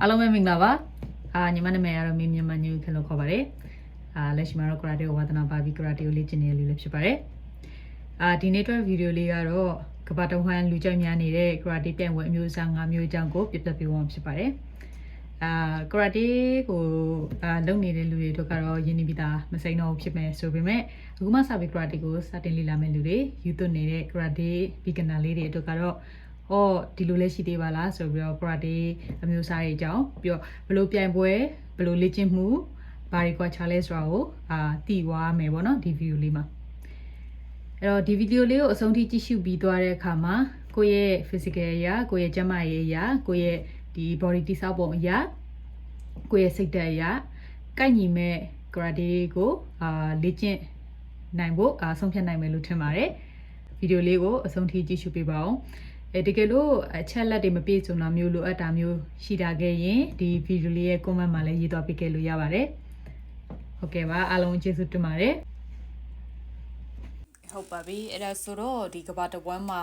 အားလုံးပဲမင်္ဂလာပါအာညီမနာမည်ကတော့မင်းမြန်မာညူခင်လို့ခေါ်ပါတယ်အာလက်ရှိမှာတော့ karate ကိုဝါသနာပါပြီး karate ကိုလေ့ကျင့်နေရလူလည်းဖြစ်ပါတယ်အာဒီနေ့အတွက်ဗီဒီယိုလေးကတော့ကမ္ဘာတဝန်းလူကြိုက်များနေတဲ့ karate ပြိုင်ပွဲအမျိုးအစား၅မျိုးအကြောင်းကိုပြပြပေးဖို့ဖြစ်ပါတယ်အာ karate ကိုအာလုပ်နေတဲ့လူတွေတို့ကတော့ယဉ်နေပြီးသားမစိမ်းတော့ဖြစ်မယ်ဆိုပေမဲ့အခုမှစပြီး karate ကိုစတင်လေ့လာမယ့်လူတွေယူသွနေတဲ့ karate beginner လေးတွေတို့ကတော့ ဟောဒီလိုလဲရှိသေးပါလားဆိုပြီးတော့ karate အမျိုးအစားတွေအကြောင်းပြီးတော့ဘယ်လိုပြိုင်ပွဲဘယ်လိုလေ့ကျင့်မှုဘာတွေကွာခြားလဲဆိုတာကိုအာသိသွားမယ်ပေါ့နော်ဒီဗီဒီယိုလေးမှာအဲ့တော့ဒီဗီဒီယိုလေးကိုအဆုံးထိကြည့်ရှုပြီးသွားတဲ့အခါမှာကိုယ့်ရဲ့ physical အရာကိုယ့်ရဲ့ကျန်းမာရေးအရာကိုယ့်ရဲ့ဒီ body တိစောက်ပုံအရာကိုယ့်ရဲ့စိတ်ဓာတ်အရာကိုက်ညီမဲ့ karate ကိုအာလေ့ကျင့်နိုင်ဖို့အာဆုံးဖြတ်နိုင်မယ်လို့ထင်ပါတယ်ဗီဒီယိုလေးကိုအဆုံးထိကြည့်ရှုပေးပါအောင် အဲတကယ်လို့အချက်လက်တွေမပြည့်စုံတာမျိုးလိုအပ်တာမျိုးရှိတာခဲ့ရင်ဒီဗီဒီယိုလေးရဲ့ comment မှာလည်းရေးသွားပေးခဲ့လို့ရပါတယ်ဟုတ်ကဲ့ပါအားလုံးကျေးဇူးတင်ပါတယ်ဟုတ်ပါပြီအဲ့ဒါဆိုတော့ဒီကဘာတဝမ်းမှာ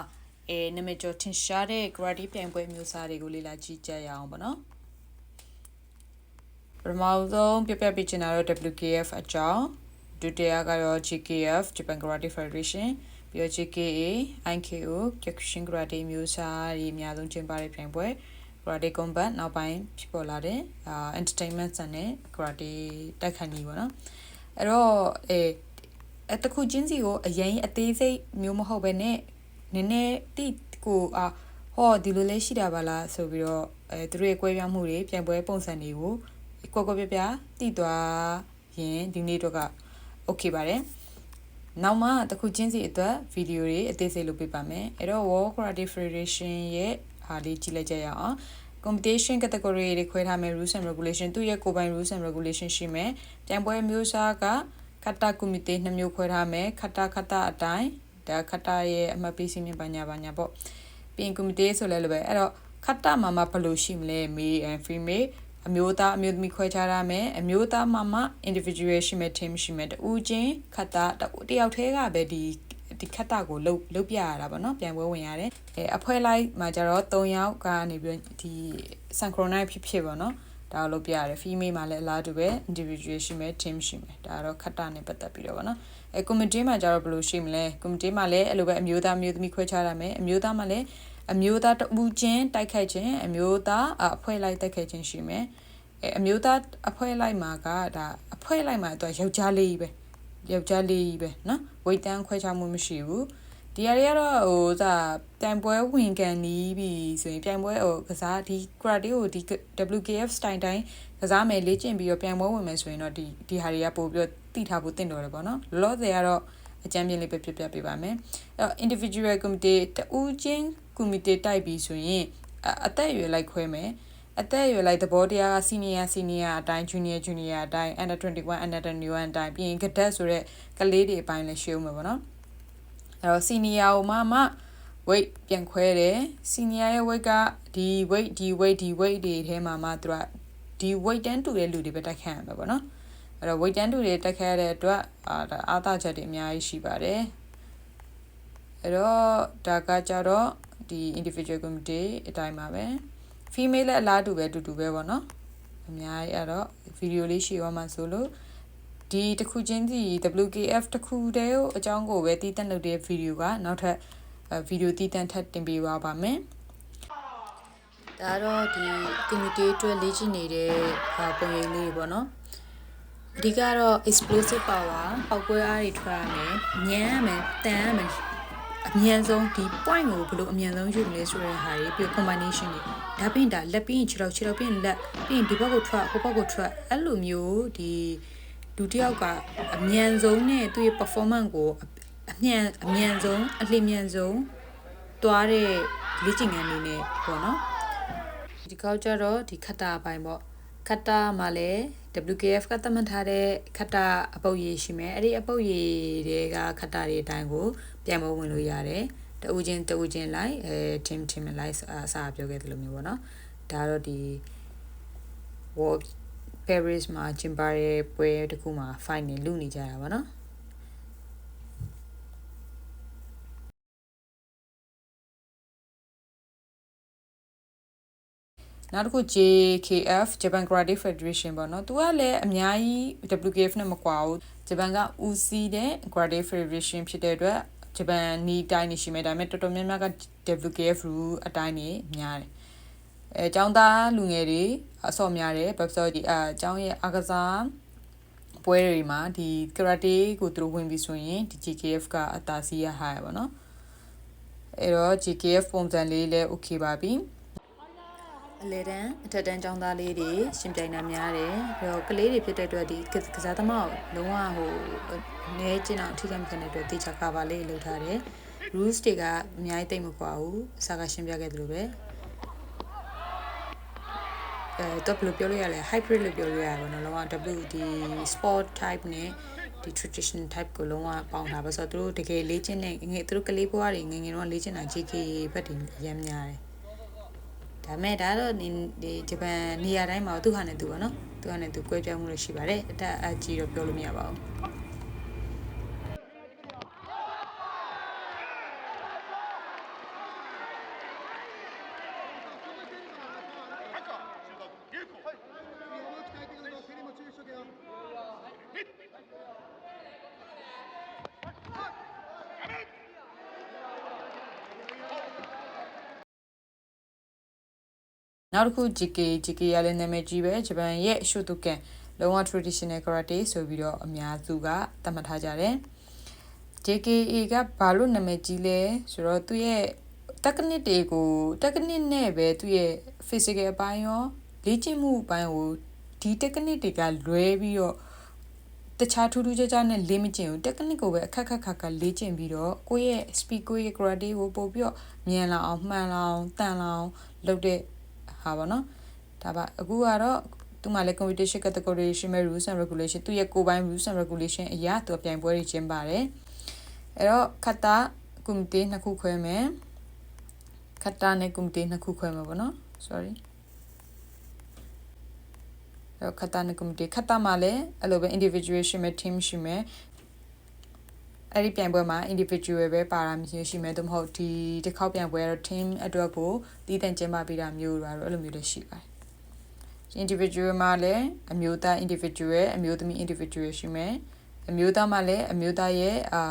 အဲနာမည်ကျော်ထင်ရှားတဲ့ karate ပြိုင်ပွဲမျိုးစားတွေကိုလေ့လာကြည့်ကြရအောင်ပေါ့နော်ပထမဆုံးပြပြပေးချင်တာတော့ WKF အကြောင်းဒုတိယကတော့ GKF Japan Karate Federation ပြီးတော့ JKA IKO Kyokushin Karate မျိုးစားတွေအများဆုံးကျင်းပတဲ့ပြိုင်ပွဲ Karate Combat နောက်ပိုင်းဖြစ်ပေါ်လာတဲ့အာ entertainment ဆန်တဲ့ Karate တိုက်ခိုက်နည်းပေါ့နော်အဲ့တော့အဲအတခုချင်းစီကိုအရင်အသေးစိတ်မျိုးမဟုတ်ပဲနဲ့နည်းနည်းတိကိုအာဟောဒီလိုလဲရှိတာပါလားဆိုပြီးတော့အဲသူတို့ရဲ့ကွဲပြားမှုတွေပြိုင်ပွဲပုံစံတွေကိုကွက်ကွက်ပြပြတိသွားရင်ဒီနေ့တော့က okay ပါတယ် နောက်မှတစ်ခုချင်းစီအတွက်ဗီဒီယိုတွေအသေးစိတ်လုပ်ပေးပါမယ်အဲ့တော့ World Karate Federation ရဲ့ဟာလေးကြည့်လိုက်ကြရအောင် competition category တွေခွဲထားမယ် rules and regulation သူ့ရဲ့ကိုယ်ပိုင် rules and regulation ရှိမယ်ပြိုင်ပွဲမျိုးစားကခတ္တကွန်မတီနှစ်မျိုးခွဲထားမယ်ခတ္တခတ္တအတိုင်းဒါခတ္တရဲ့အမှတ်ပေးစီမင်းပညာပညာပေါ့ပြင်ကွန်မတီဆိုလဲလိုပဲအဲ့တော့ခတ္တမှာမှဘယ်လိုရှိမလဲ male and female အမျိုးသားအမျိုးသမီးခွဲခြားရမယ်အမျိုးသားမှာမှ individual ရှိမယ် team ရှိမယ်တူချင်းခတ်တာတယောက်တည်းကပဲဒီဒီခတ်တာကိုလှုပ်လှုပ်ပြရတာပေါ့နော်ပြန်ပွဲဝင်ရတယ်အဲအဖွဲလိုက်မှာကျတော့3ယောက်ကနေပြီးဒီ synchronize ဖြစ်ဖြစ်ပေါ့နော်ဒါကိုလုပ်ပြရတယ် female မှာလည်းအလားတူပဲ individual ရှိမယ် team ရှိမယ်ဒါကတော့ခတ်တာနဲ့ပတ်သက်ပြီးတော့ပေါ့နော်အဲ committee မှာကျတော့ဘယ်လိုရှိမလဲ committee မှာလည်းအဲ့လိုပဲအမျိုးသားမျိုးသမီးခွဲခြားရမယ်အမျိုးသားမှာလည်း အမျိုးသားတဦးချင်းတိုက်ခိုက်ခြင်းအမျိုးသားအဖွဲ့လိုက်တိုက်ခိုက်ခြင်းရှိမယ်အဲအမျိုးသားအဖွဲ့လိုက်မှာကဒါအဖွဲ့လိုက်မှာသူကယောက်ျားလေးကြီးပဲယောက်ျားလေးကြီးပဲနော်ဝိတ်တန်းခွဲခြားမှုမရှိဘူးဒီအရေကတော့ဟိုစာပြိုင်ပွဲဝင်ကန်နီးပြီဆိုရင်ပြိုင်ပွဲဟိုကစားဒီ karate ကိုဒီ WKF style တိုင်းကစားမယ်လေ့ကျင့်ပြီးတော့ပြိုင်ပွဲဝင်မယ်ဆိုရင်တော့ဒီဒီဟာတွေကပို့ပြီးတော့တည်ထားဖို့တင့်တော်တယ်ပေါ့နော်လောလောဆယ်ကတော့ အကြမ်းပြင်းလေးပဲပြပြပေးပါမယ်အဲ့တော့ individual committee တူးချင်း committee တိုက်ပြီးဆိုရင်အသက်အရွယ်လိုက်ခွဲမယ်အသက်အရွယ်လိုက်သဘောတရားက senior senior အတိုင်း junior junior အတိုင်း under 21 under 21အတိုင်းပြီးရင် cadet ဆိုတဲ့ကလေးတွေအပိုင်းလည်းရှင်းဦးမယ်ပေါ့နော်အဲ့တော့ senior ဟိုမှမှ weight ပြန်ခွဲတယ် senior ရဲ့ weight ကဒီ weight ဒီ weight ဒီ weight တွေထဲမှာမှသူကဒီ weight တန်းတူတဲ့လူတွေပဲတိုက်ခတ်ရမှာပေါ့နော် အဲ့တော့ weight တန်းတူတွေတိုက်ခတ်ရတဲ့အတွက်အာအားသာချက်တွေအများကြီးရှိပါတယ်အဲ့တော့ဒါကကြတော့ဒီ individual committee အတိုင်းပါပဲ female လည်းအလားတူပဲတူတူပဲပေါ့နော်အများကြီးအဲ့တော့ဗီဒီယိုလေးရှေ့သွားမှဆိုလို့ဒီတစ်ခုချင်းစီ WKF တစ်ခုတည်းကိုအကြောင်းကိုပဲတည်တက်လုပ်တဲ့ဗီဒီယိုကနောက်ထပ်ဗီဒီယိုတည်တန့်ထပ်တင်ပေးပါပါမယ်ဒါတော့ဒီ committee အတွက်လေ့ကျင့်နေတဲ့ပုံရိပ်လေးပေါ့နော် အဓိကတော့ explosive power ပောက်ကွဲအားတွေထွက်ရမယ်ညံရမယ်တန်ရမယ်အမြန်ဆုံးဒီ point ကိုဘယ်လိုအမြန်ဆုံးယူမလဲဆိုတဲ့ဟာတွေပြီး combination တွေဒါပြင်ဒါလက်ပြီးရင်ခြေထောက်ခြေထောက်ပြင်လက်ပြီးရင်ဒီဘက်ကိုထွက်ဟိုဘက်ကိုထွက်အဲ့လိုမျိုးဒီလူတစ်ယောက်ကအမြန်ဆုံးနဲ့သူ့ရဲ့ performance ကိုအမြန်အမြန်ဆုံးအလျင်မြန်ဆုံးတွားတဲ့လေ့ကျင့်ခန်းလေးနဲ့ပေါ့နော်ဒီကောက်ကြတော့ဒီခတ္တာအပိုင်းပေါ့ခတ္တာမှာလည်း WKF ကသတ်မှတ်ထားတဲ့ခတ္တာအပုပ်ရည်ရှိမယ်အဲ့ဒီအပုပ်ရည်တွေကခတ္တာတွေအတိုင်းကိုပြန်မဝင်လို့ရတယ်တူချင်းတူချင်းလိုက်အဲ team team လိုက်အစားပြောခဲ့တယ်လို့မျိုးပေါ့နော်ဒါတော့ဒီ work Paris မှာကျင်းပတဲ့ပွဲတစ်ခုမှာ final လူနေကြတာပေါ့နော် နောက်တစ်ခု JKF Japan Karate Federation ပေါ့နော်သူကလည်းအများကြီး WKF နဲ့မကွာဘူးဂျပန်ကဦးစီးတဲ့ Karate Federation ဖြစ်တဲ့အတွက်ဂျပန်နီးတိုင်းနေရှိမယ်ဒါပေမဲ့တော်တော်များများက WKF rule အတိုင်းနေများတယ်အဲចောင်းသားလူငယ်တွေအစော့များတယ်ဘာဖြစ်လို့ဒီအဲចောင်းရဲ့အကစားပွဲတွေမှာဒီ karate ကိုသူတို့ဝင်ပြီးဆိုရင်ဒီ GKF ကအတာစီရဟာရပါတော့အဲ့တော့ GKF ပုံစံလေးလည်း okay ပါပြီ အလေတန်းအထက်တန်းចောင်းသားလေးတွေရှင်ပြိုင်တာများတယ်ပြီးတော့ကလေးတွေဖြစ်တဲ့အတွက်ဒီကစားသမားကိုလုံးဝဟိုနဲကျင်အောင်အထီးကမခံတဲ့အတွက်တေချာကာပါလေးလှုပ်ထားတယ် rules တွေကအများကြီးတိတ်မကွာဘူးအစားကရှင်းပြခဲ့သလိုပဲအဲတော့ဘယ်လိုပြောလို့ရလဲ hybrid လို့ပြောလို့ရပါတော့လုံးဝ W ဒီ sport type နဲ့ဒီ traditional type ကိုလုံးဝပေါင်းတာပါဆိုတော့သူတို့တကယ်လေ့ကျင့်တဲ့ငယ်သူတို့ကလေးဘွားတွေငယ်ငယ်တော့လေ့ကျင့်တာ JK ဘက်တွေရမ်းများတယ် ဒါမဲ့ဒါတော့ဒီဂျပန်နေရာတိုင်းမှာသူ့ဟာနဲ့သူပါနော်သူ့ဟာနဲ့သူကွဲပြားမှုလို့ရှိပါတယ်အတက်အကြီးတော့ပြောလို့မရပါဘူး နောက်တစ်ခု GK GK ရလည်းနာမည်ကြီးပဲဂျပန်ရဲ့ရှုတုကန်လုံးဝ traditional karate ဆိုပြီးတော့အများစုကသတ်မှတ်ထားကြတယ် JKA ကဘာလို့နာမည်ကြီးလဲဆိုတော့သူ့ရဲ့ technique တွေကို technique နဲ့ပဲသူ့ရဲ့ physical အပိုင်းရောလေ့ကျင့်မှုအပိုင်းကိုဒီ technique တွေကလွဲပြီးတော့တခြားထူးထူးခြားခြားနဲ့လေ့မကျင့်ဘူး technique ကိုပဲအခက်ခက်ခက်ခက်လေ့ကျင့်ပြီးတော့ကိုယ့်ရဲ့ speed ကိုယ့်ရဲ့ karate ကိုပို့ပြီးတော့မြန်လာအောင်မှန်လာအောင်တန်လာအောင်လုပ်တဲ့ ဟာပါနော်ဒါပါအခုကတော့သူမှလည်း competition category ရှိမဲ့ rules and regulation သူရဲ့ကိုယ်ပိုင် rules and regulation အရာသူပြိုင်ပွဲတွေကျင်းပါတယ်အဲ့တော့ခတ်တာကွန်မတီနှစ်ခုခွဲမယ်ခတ်တာနဲ့ကွန်မတီနှစ်ခုခွဲမယ်ပေါ့နော် sorry အဲ့တော့ခတ်တာနဲ့ကွန်မတီခတ်တာမှာလည်းအဲ့လိုပဲ individual ရှိမယ် team ရှိမယ် အဲ့ဒီပြိုင်ပွဲမှာ individual ပဲပါတာမျိုးရှိမယ်သို့မဟုတ်ဒီတစ်ခေါက်ပြိုင်ပွဲကတော့ team အတွက်ကိုတည်တံ့ကျင်းပပေးတာမျိုးတွေတော့အဲ့လိုမျိုးလည်းရှိပါတယ် individual မှာလည်းအမျိုးသား individual အမျိုးသမီး individual ရှိမယ်အမျိုးသားမှာလည်းအမျိုးသားရဲ့အာ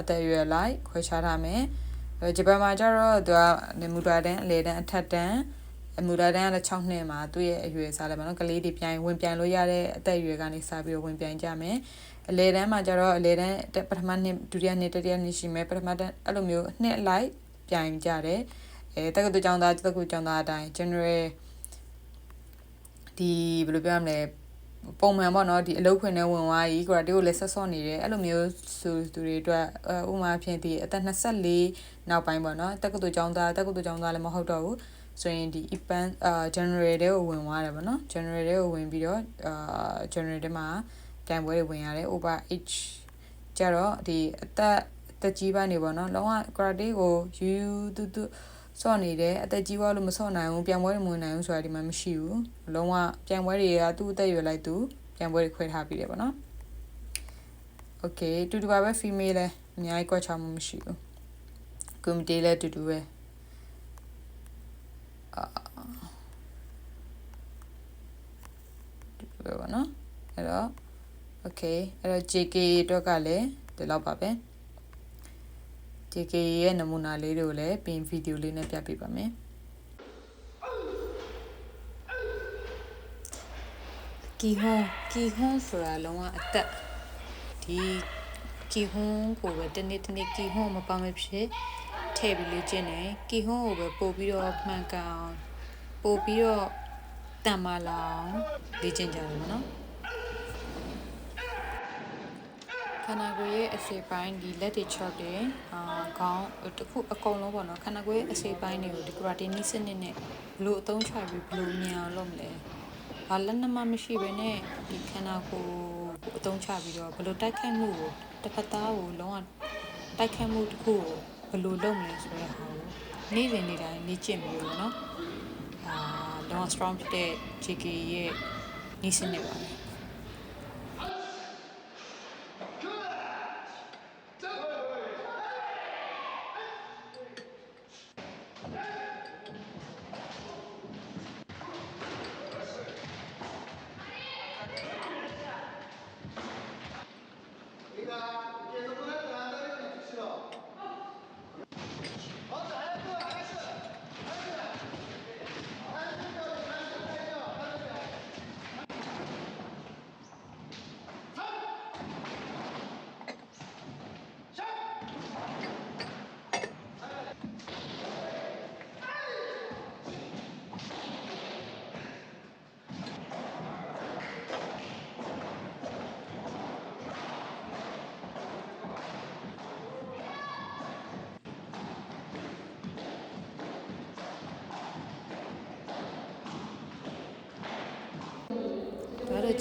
အသက်အရွယ်လိုက်ခွဲခြားထားမယ်အဲဂျပန်မှာကျတော့သူကမူတာတန်းအလေတန်းအထက်တန်းအမူတာတန်းကလည်း6နှစ်မှာသူ့ရဲ့အရွယ်စားလည်းပါနော်ကလေးတွေပြိုင်ဝင်ပြိုင်လို့ရတဲ့အသက်အရွယ်ကနေစပြီးတော့ဝင်ပြိုင်ကြမယ် အလေတန်းမှာကျတော့အလေတန်းပထမနှစ်ဒုတိယနှစ်တတိယနှစ်ရှိမယ်ပထမတန်းအဲ့လိုမျိုးနှစ်အလိုက်ပြိုင်ကြတယ်အဲတက္ကသိုလ်ကျောင်းသားတက္ကသိုလ်ကျောင်းသားအတိုင်း general ဒီဘယ်လိုပြောရမလဲပုံမှန်ပေါ့နော်ဒီအလုပ်ခွင်နဲ့ဝင်သွားကြီးကိုရာတေကိုလည်းဆက်ဆော့နေတယ်အဲ့လိုမျိုးဆိုသူတွေအတွက်ဥပမာဖြင့်ဒီအသက်24နောက်ပိုင်းပေါ့နော်တက္ကသိုလ်ကျောင်းသားတက္ကသိုလ်ကျောင်းသားလည်းမဟုတ်တော့ဘူးဆိုရင်ဒီ EPAN အာ general တဲ့ကိုဝင်သွားတယ်ပေါ့နော် general တဲ့ကိုဝင်ပြီးတော့အာ general တဲ့မှာ တိုင်ပွဲတွေဝင်ရတယ် over age ကြတော့ဒီအသက်တက်ကြီးပိုင်းနေပေါ့နော်လုံးဝ karate ကိုယူယူတူတူဆော့နေတယ်အသက်ကြီးွားလို့မဆော့နိုင်ဘူးပြန်ပွဲတွေမဝင်နိုင်ဘူးဆိုတာဒီမှာမရှိဘူးလုံးဝပြန်ပွဲတွေကသူ့အသက်ရွယ်လိုက်သူပြန်ပွဲတွေခွဲထားပြီးတယ်ပေါ့နော် Okay တူတူပါပဲ female လဲအများကြီးကွက်ချမှုမရှိဘူး committee လဲတူတူပဲအာတူတူပဲပေါ့နော်အဲ့တော့ Okay အဲ့တော့ JK အတွက်ကလည်းဒီလောက်ပါပဲ JK ရဲ့နမူနာလေးတွေကိုလည်းပြင်ဗီဒီယိုလေးနဲ့ပြပြပါမယ်ကီဟွန်ကီဟွန်ဆိုတာလုံးဝအသက်ဒီကီဟွန်ကိုပဲတနေ့တနေ့ကီဟွန်မပါမဖြစ်ထည့်ပြီးလေ့ကျင့်တယ်ကီဟွန်ကိုပဲပို့ပြီးတော့မှန်ကန်ပို့ပြီးတော့တန်မာလာအောင်လေ့ကျင့်ကြတယ်ပေါ့နော် ခန္ဓာကိုယ်ရဲ့အစိပ်ပိုင်းဒီလက်တွေ chop တွေအာခေါင်းတခုအကုန်လုံးပေါ့နော်ခန္ဓာကိုယ်ရဲ့အစိပ်ပိုင်းတွေကိုဒီ karate နည်းစနစ်နဲ့ဘလို့အသုံးချပြီးဘလို့မြန်အောင်လုပ်မလဲဘာလက်နက်မှမရှိဘဲနဲ့ဒီခန္ဓာကိုယ်ကိုအသုံးချပြီးတော့ဘလို့တိုက်ခိုက်မှုကိုတစ်ဖက်သားကိုလုံးဝတိုက်ခိုက်မှုတစ်ခုကိုဘလို့လုပ်မလဲဆိုတဲ့ဟာကိုနေ့စဉ်နေ့တိုင်းလေ့ကျင့်ပြီးတော့နော်အာလုံးဝ strong ဖြစ်တဲ့ JK ရဲ့နည်းစနစ်ပါပဲ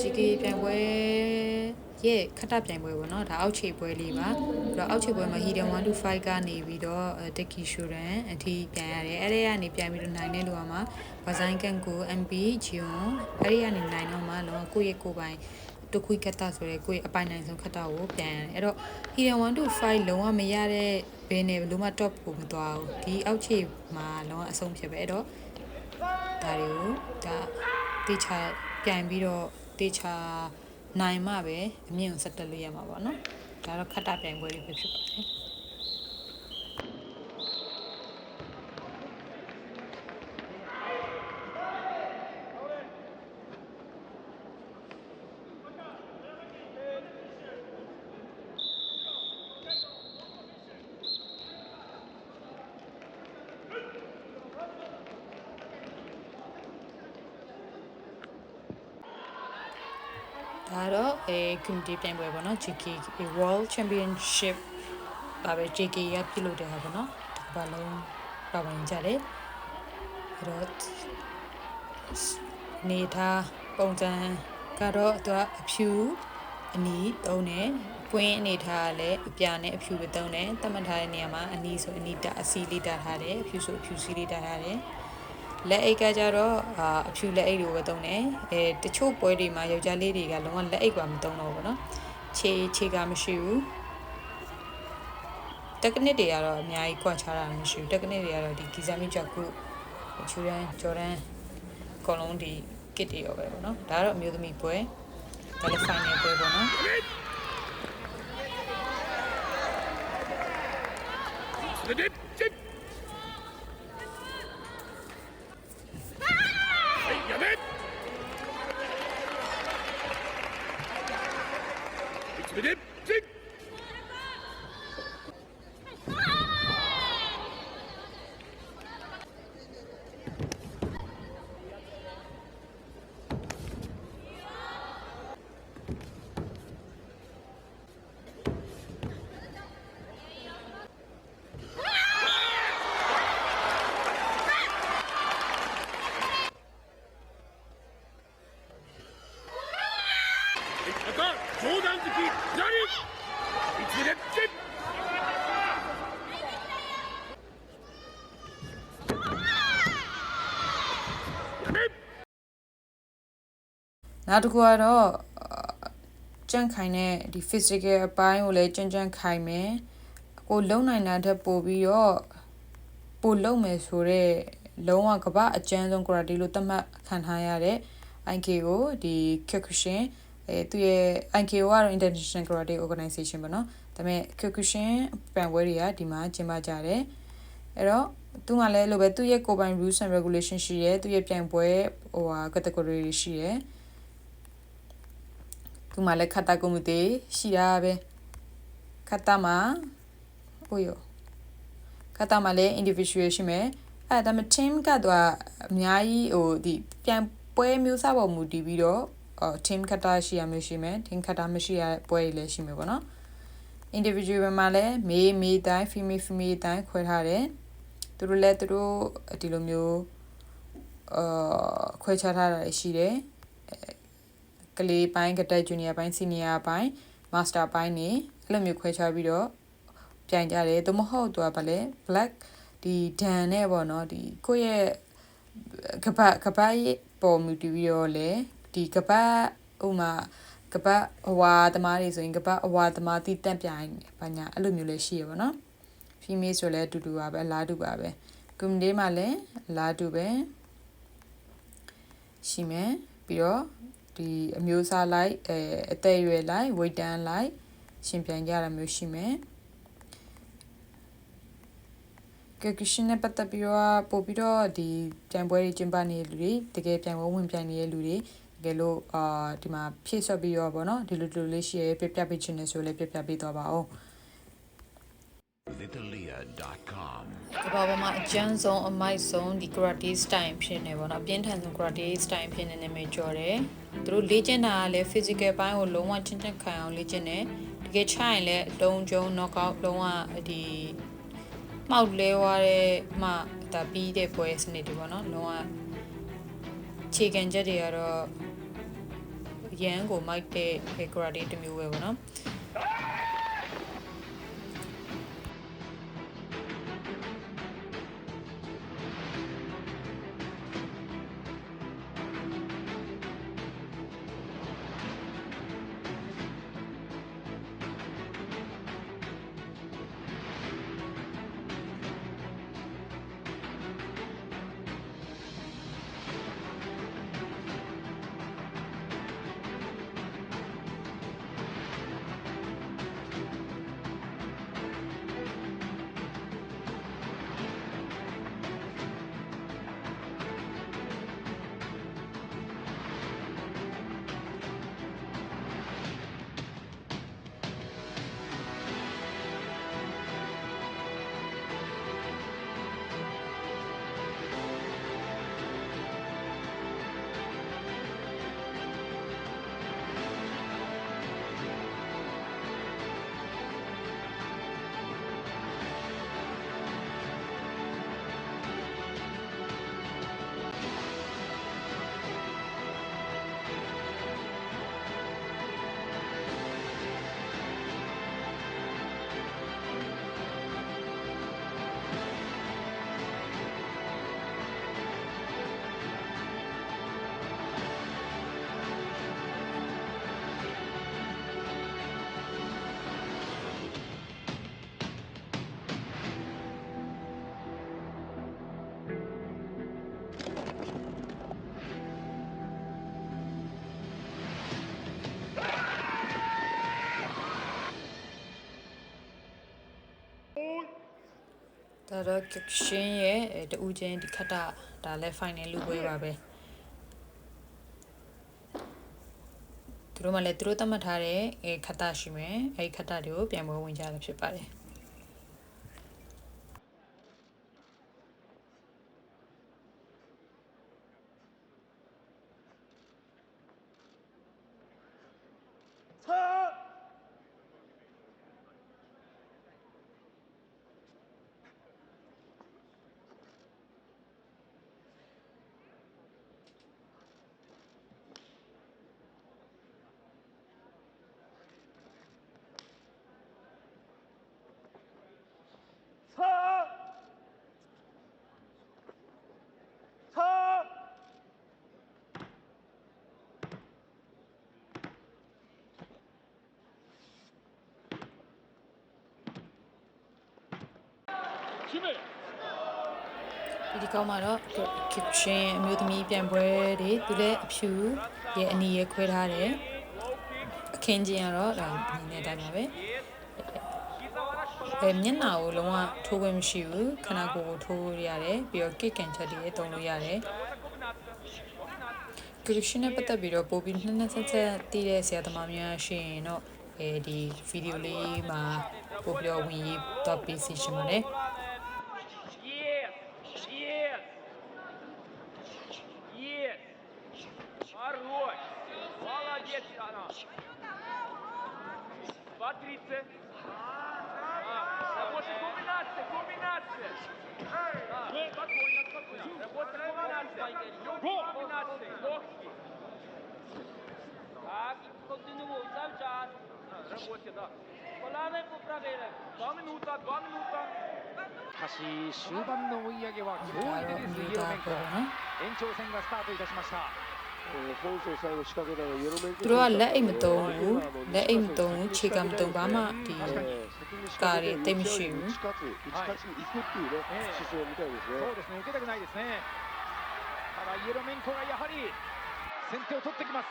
GK ပြိုင်ပွဲရဲ့ခက်တပြိုင်ပွဲပေါ့နော်ဒါအောက်ခြေပွဲလေးပါပြီးတော့အောက်ခြေပွဲမှာ Hidden 1 to 5ကနေပြီးတော့ Teki Shuran အထိပြန်ရတယ်အဲ့ဒီကနေပြန်ပြီးတော့နိုင်တဲ့လူကမှဝဇိုင်းကန်ကို MB Gion အဲ့ဒီကနေနိုင်တော့မှလောကကိုယ့်ရဲ့ကိုယ်ပိုင်တခွိကတ်တာဆိုရဲကိုယ့်ရဲ့အပိုင်နိုင်ဆုံးခတ်တာကိုပြန်ရတယ်အဲ့တော့ Hidden 1 to 5လုံးဝမရတဲ့ဘယ်နဲ့လုံးဝ top ကိုမသွားဘူးဒီအောက်ခြေမှာလုံးဝအဆုံးဖြစ်ပဲအဲ့တော့ဒါတွေကိုဒါတေချာပြန်ပြီးတော့ တေချာနိုင်မှပဲအမြင့်ကိုဆက်တက်လို့ရမှာပေါ့နော်ဒါတော့ခတ်တာပြိုင်ပွဲလေးပဲဖြစ်ပါတယ် ဒါတော့အဲ community ပြိုင်ပွဲပေါ့နော် GK World Championship ဒါပဲ JK ရပြုလုပ်တဲ့ဟာပေါ့နော်ဒီဘာလုံးပါဝင်ကြတယ်အဲ့တော့နေသားပုံစံကတော့သူကအဖြူအနီသုံးတယ်ပွင့်အနေထားကလည်းအပြာနဲ့အဖြူပဲသုံးတယ်တတ်မှတ်ထားတဲ့နေရာမှာအနီဆိုအနီတာအစီလေးတာထားတယ်အဖြူဆိုအဖြူစီလေးတာထားတယ် လက်အိတ်ကကြတော့အာအဖြူလက်အိတ်လိုပဲသုံးတယ်အဲတချို့ပွဲတွေမှာယောက်ျားလေးတွေကလုံးဝလက်အိတ်ကမသုံးတော့ဘူးเนาะခြေခြေကမရှိဘူးတက်ကနစ်တွေကတော့အများကြီးကွာခြားတာမရှိဘူးတက်ကနစ်တွေကတော့ဒီဂီဇာမီဂျက်ကုချူရန်ဂျော်ဒန်အကုန်လုံးဒီကစ်တွေရောပဲပေါ့နော်ဒါကတော့အမျိုးသမီးပွဲဒါလည်း final ပွဲပေါ့နော် The dip, dip. Hey, နောက်တစ်ခုကတော့အာကြန့်ခိုင်တဲ့ဒီ physical အပိုင်းကိုလည်းကြန့်ကြန့်ခိုင်မယ်ကိုလုံနိုင်တာထက်ပိုပြီးတော့ပိုလုံမယ်ဆိုတော့လုံးဝကပ္ပအကျန်းဆုံး karate လို့သတ်မှတ်ခံထားရတဲ့ IK ကိုဒီ Kyokushin အဲသူရဲ့ IKO ကတော့ International Karate Organization ပေါ့နော်ဒါပေမဲ့ Kyokushin ပန်ပွဲတွေကဒီမှာကျင်းပကြတယ်အဲ့တော့သူကလည်းလိုပဲသူ့ရဲ့ကိုယ်ပိုင် rules and regulation ရှိရဲသူရဲ့ပြိုင်ပွဲဟိုဟာ category တွေရှိရဲသူမှလည်းခတ်တာကွန်မတီရှိတာပဲခတ်တာမှာဟိုယောခတ်တာမှာလည်း individual ရှိမယ်အဲ့ဒါပေမဲ့ team ကတော့အများကြီးဟိုဒီပြိုင်ပွဲမျိုးစားပေါ်မူတည်ပြီးတော့ အော် team ခတ်တာရှိရမယ်ရှိမယ် team ခတ်တာမရှိရတဲ့ပွဲတွေလည်းရှိမယ်ပေါ့နော် individual မှာလည်းမေးမေးတိုင်း female female တိုင်းခွဲထားတယ်သူတို့လည်းသူတို့ဒီလိုမျိုးအာခွဲခြားထားတာရှိတယ်ကလေးပိုင်းကတက် junior ပိုင်း senior ပိုင်း master ပိုင်းနေအဲ့လိုမျိုးခွဲခြားပြီးတော့ပြိုင်ကြတယ်သို့မဟုတ်သူကဗလဲ black ဒီဒန်နဲ့ပေါ့နော်ဒီကိုယ့်ရဲ့ကပတ်ကပတ်ရဲ့ပေါ်မူတည်ပြီးတော့လေ ဒီကပတ်ဥမာကပတ်အဝါသမားတွေဆိုရင်ကပတ်အဝါသမားတိတက်ပြိုင်ဘာညာအဲ့လိုမျိုးလည်းရှိရပါတော့ female ဆိုလည်းအတူတူပါပဲအလားတူပါပဲ community မှာလည်းအလားတူပဲရှိမယ်ပြီးတော့ဒီအမျိုးအစားလိုက်အဲအသက်အရွယ်လိုက် weight တန်းလိုက်ရှင်ပြိုင်ကြတာမျိုးရှိမယ်ကကရှင်နဲ့ပတ်သက်ပြီးတော့ပို့ပြီးတော့ဒီပြိုင်ပွဲတွေကျင်းပနေတဲ့လူတွေတကယ်ပြိုင်ပွဲဝင်ပြိုင်နေတဲ့လူတွေ တကယ်လို့အာဒီမှာဖြည့်ဆွတ်ပြီးတော့ဗောနော်ဒီလိုဒီလိုလေးရှိရပြပြပေးချင်နေဆိုလည်းပြပြပေးတော့ပါအောင် Vitalia.com. ကဘာပေါ်မှာအကျန်းဆုံးအမိုက်ဆုံးဒီ karate style ဖြစ်နေပေါ့နော်အပြင်းထန်ဆုံး karate style ဖြစ်နေနေမျိုးကြော်တယ်သူတို့လေ့ကျင့်တာကလည်း physical ဘိုင်းကိုလုံးဝချင်းချင်းခံအောင်လေ့ကျင့်တယ်တကယ်ချရင်လည်းတုံးကျုံ knockout လုံးဝဒီမှောက်လဲသွားတဲ့မှဒါပြီးတဲ့ပွဲစနစ်တွေပေါ့နော်လုံးဝခြေကန်ချက်တွေကတော့ ရန်ကိုမိုက်တဲ့ karate တစ်မျိုးပဲပေါ့နော် ဒါတော့ Kyokushin ရဲ့အဲတူးချင်းဒီခတ်တာဒါလည်း final လူပွဲပါပဲသူတို့မှလည်းသူတို့သတ်မှတ်ထားတဲ့အဲခတ်တာရှိမယ်အဲဒီခတ်တာတွေကိုပြန်ပွဲဝင်ကြလည်းဖြစ်ပါတယ် ဒီဒီကောင်းမှာတော့ Kyokushin အမျိုးသမီးပြန်ပွဲတွေသူလည်းအဖြူရဲ့အနီရဲ့ခွဲထားတယ်အခင်းချင်းကတော့ဒါဒီနေ့တိုင်းပါပဲအဲမျက်နှာကိုလုံးဝထိုးခွင့်မရှိဘူးခန္ဓာကိုယ်ကိုထိုးလို့ရတယ်ပြီးတော့ kick and chat တွေတုံးလို့ရတယ် Kyokushin နဲ့ပတ်သက်ပြီးတော့ပို့ပြီးနှစ်နှစ်ဆက်ဆက်တည်တဲ့ဆရာသမားများရှိရင်တော့အဲဒီဗီဒီယိုလေးမှာပို့ပြီးတော့ဝင်ရေးတော့ပေးစီရှင်ပါတယ် သူတို့ကလက်အိတ်မတုံးဘူးလက်အိတ်မတုံးဘူးခြေကမတုံးဘာမှဒီ ကားတွေတိတ်မရှိဘူး 打ち勝つ打ち勝ちに行くっていうね、ええ姿勢みたいですねそうですね受けたくないですねただイエロメンコがやはり先手を取ってきます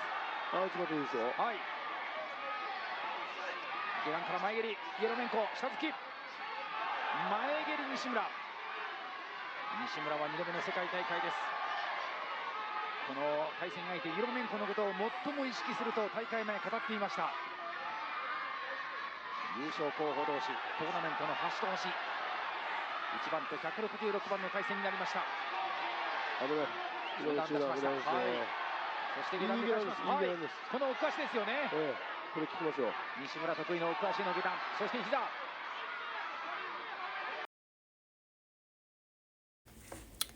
ああいつまでいいですよはい下段から前蹴りイエロメンコ下突き前蹴り西村西村は2度目の世界大会です この対戦相手イエロメンコのことを最も意識すると大会前語っていました。優勝候補同士トーナメントの端と端1番と166番の対戦になりました。危ない。中断出しました。危ないそして下段で出しまはい。この奥足ですよね。ええ。これ効きますよ。西村得意の奥足の下段。そして膝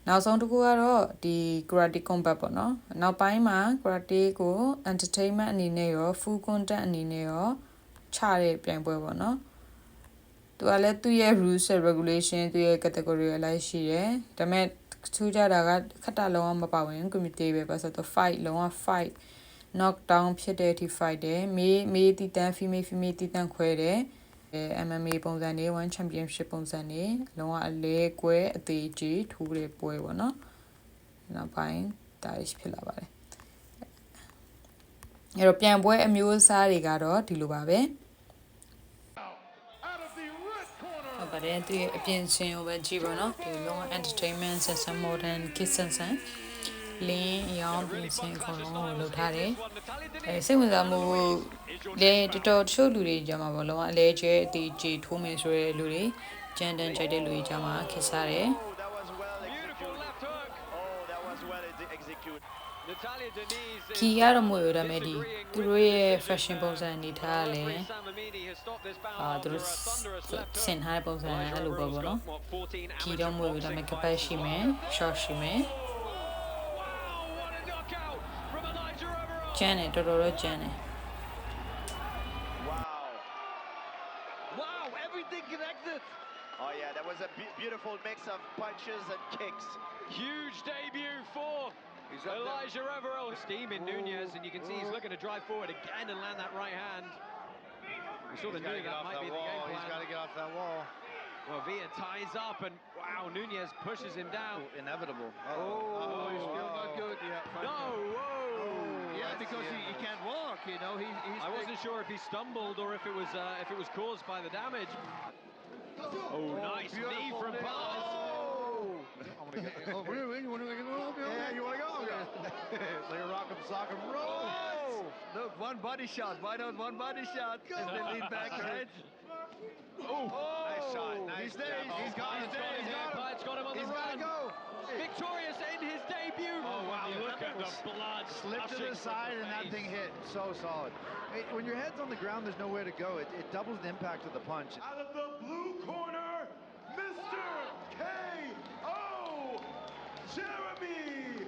နောက်ဆုံးတစ်ခုကတော့ဒီ karate combat ပေါ့နော်နောက်ပိုင်းမှာ karate ကို entertainment အနေနဲ့ရော full content အနေနဲ့ရောချတဲ့ပြိုင်ပွဲပေါ့နော်သူကလည်းသူ့ရဲ့ rules and regulation သူ့ရဲ့ category အလိုက်ရှိတယ်ဒါပေမဲ့ထူးခြားတာကခက်တာလုံးဝမပါဝင် community ပဲပါဆိုတော့ fight လုံးဝ fight knock down ဖြစ်တဲ့အထိ fight တယ်မေးမေးတီတန်း female female တီတန်းခွဲတယ်အဲ MMA ပုံစံတွေ one championship ပုံစံတွေလုံးဝအလဲကွဲအသေးကြီးထူးတဲ့ပွဲပေါ့နော်နောက်ပိုင်းဒါရဖြစ်လာပါတယ်အဲ့တော့ပြန်ပွဲအမျိုးအစားတွေကတော့ဒီလိုပါပဲဟုတ်ပါတယ်သူရဲ့အပြင်ဆင်ကိုပဲကြည့်ပါတော့ဒီလုံးဝ entertainment ဆက်ဆံ modern kids ဆန်ဆန်လင်းအရောင်းပြင်ဆင်အကုန်လုံးကိုလုပ်ထားတယ်အဲစိတ်ဝင်စားမှု လေတော်တော်တချို့လူတွေကြမှာပေါ့လုံးဝအလဲကျဲအတီးကြီးထိုးမယ်ဆိုတဲ့လူတွေကြမ်းတမ်းကြိုက်တဲ့လူတွေကြမှာခက်စားတယ် Natalia Denise ခီကတော့မွေရဒါမဲ့ဒီသူတို့ရဲ့ fashion ပုံစံအနေထားကလည်းအာသူတို့စင်ထားတဲ့ပုံစံအဲ့လိုပဲပေါ့နော်ခီတော့မွေရဒါမဲ့ကပတ်ရှိမယ် short ရှိမယ်ကျန်းတယ်တော်တော်တော့ကျန်းတယ် Wow, everything connected. Oh yeah, that was a be- beautiful mix of punches and kicks. Huge debut for Elijah Everell. Steam in Nunez, and you can see he's looking to drive forward again and land that right hand. We sort of knew that might be the game plan. He's got to get off that wall. Well, Villa ties up, and wow, Nunez pushes him down. Inevitable. Oh, oh, oh he's oh. still not good. Yeah. No, whoa. Yeah, because he, he can't walk. You know, he, he's. I wasn't sure if he stumbled or if it was uh, if it was caused by the damage. Oh, nice knee from Paz. oh, really? You want to make it roll? Yeah, you want to go? like a rock 'em, sock 'em, roll. Look, one body shot. Why not one body shot? And then lean back, right? Oh, Nice shot, nice He's there. jab. He's got He's it. there, He's got him. Paz got him on the He's got run. to go. Victorious in his debut. Oh, wow, Look at the blood. Slip to the gushing from side and that thing hit. So solid. Hey, When your head's on the ground, there's nowhere to go. It, it doubles the impact of the punch. Out of the blue corner, Mr. K.O. Jeremy